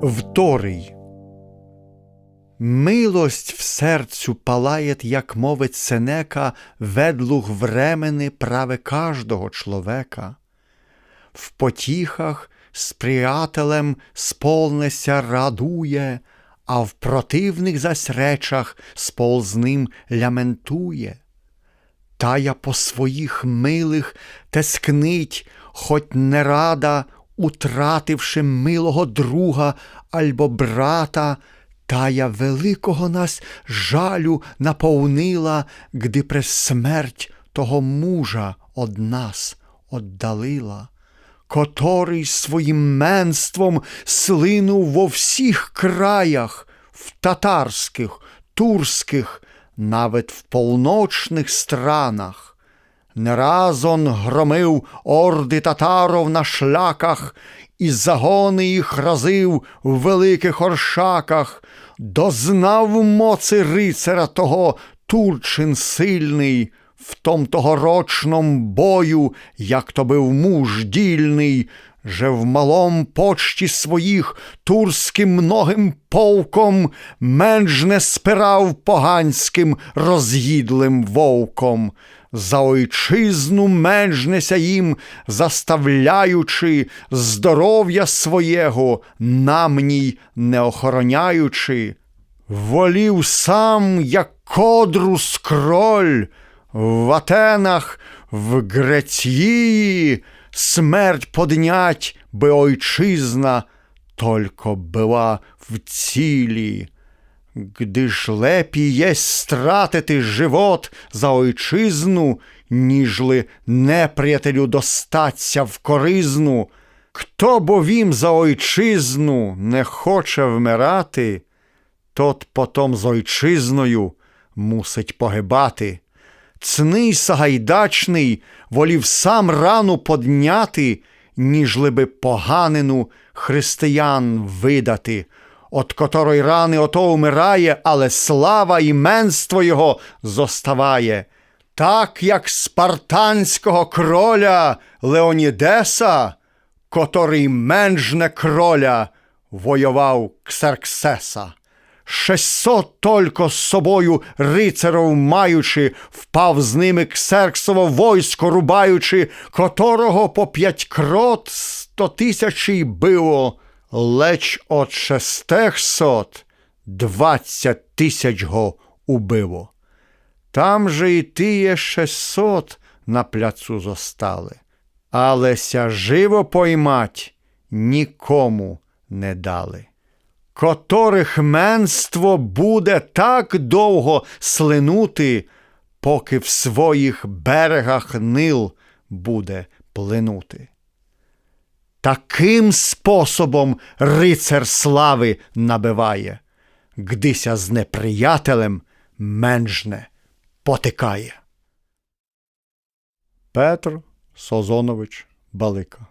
которий. Милость в серцю палает, як мовить Сенека, ведлуг времени праве каждого чоловека. В потіхах з приятелем сполнеся радує, а в противних зась речах сползним ляментує. Та я по своїх милих тескнить, хоть не рада, утративши милого друга альбо брата, тая великого нас жалю наповнила, гди през смерть того мужа од нас оддалила, котрий своїм менством слинув во всіх краях, в татарських, турських, навіть в полночних странах. Не раз он громив орди татаров на шляках, і загони їх разив в великих оршаках, дознав моци рицаря того Турчин сильний, в том тогорочном бою, як то був муж дільний, же в малом почті своїх турським многим полком менш не спирав поганським роз'їдлим вовком. За ойчизну менжнеся їм, заставляючи здоров'я своєго, намній не охороняючи, волів сам, як кодру скроль, в Атенах, в Греції смерть поднять би ойчизна, только була в цілі. Гди ж лепі єсть стратити живот за ойчизну, ніжли неприятелю достаться в коризну. Хто бо вім за ойчизну не хоче вмирати, тот потом з ойчизною мусить погибати. Цний сагайдачний волів сам рану подняти, ніжли би поганину християн видати от котрої рани ото умирає, але слава і менство його зоставає. Так як спартанського кроля Леонідеса, котрий менжне кроля воював Ксерксеса. Шестьсот только з собою рицарів маючи, впав з ними ксерксово войско рубаючи, котрого по п'ять крот сто тисячі било леч от шестехсот двадцять тисяч го убило. Там же і тіє шестьсот на пляцу зостали, алеся живо поймать нікому не дали. Которих менство буде так довго слинути, поки в своїх берегах нил буде плинути. Таким способом рицар слави набиває, гдися з неприятелем менжне потикає. Петр Созонович Балика